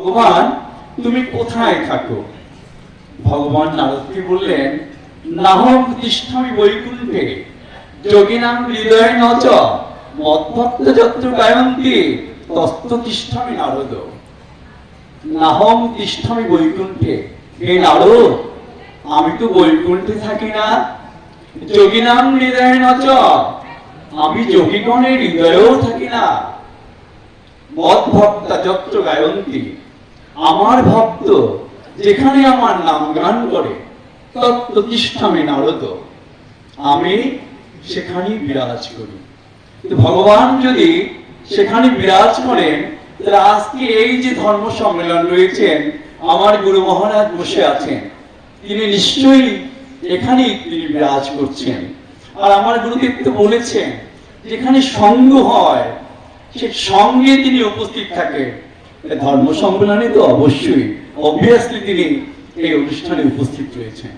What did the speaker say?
ভগবান, তুমি কোথায় থাকো? ভগবান নারদকে বললেন নাহম তিষ্ঠামি বৈকুণ্ঠে যোগিনাম হৃদয় নচ, মদ্ভক্ত যত্র গায়ন্তি তস্ত তিষ্ঠামি নারদ। নাহম তিষ্ঠামি বৈকুণ্ঠে, হে নারদ, আমি তো বৈকুণ্ঠে থাকি না। যোগিনাম হৃদয় নচ, আমি যোগীগণের হৃদয়েও থাকি না। ভক্তা যত্র গায়ন্তী আমার ভক্ত যেখানে আমার নাম গান করে তৎপ্রতিষ্ঠামে নারদ। আমি সেখানেই বিরাজ করি। ভগবান যদি সেখানে বিরাজ করেন, তাহলে আজকে এই যে ধর্ম সম্মেলন রয়েছেন, আমার গুরু মহারাজ বসে আছেন। তিনি নিশ্চয়ই এখানেই তিনি বিরাজ করছেন। আর আমার গুরুদেব তো বলেছেন, যেখানে সঙ্গ হয়, সে সঙ্গে তিনি উপস্থিত থাকেন। ধর্ম সম্মেলনে তো অবশ্যই অবভিয়াসলি তিনি এই অনুষ্ঠানে উপস্থিত রয়েছেন।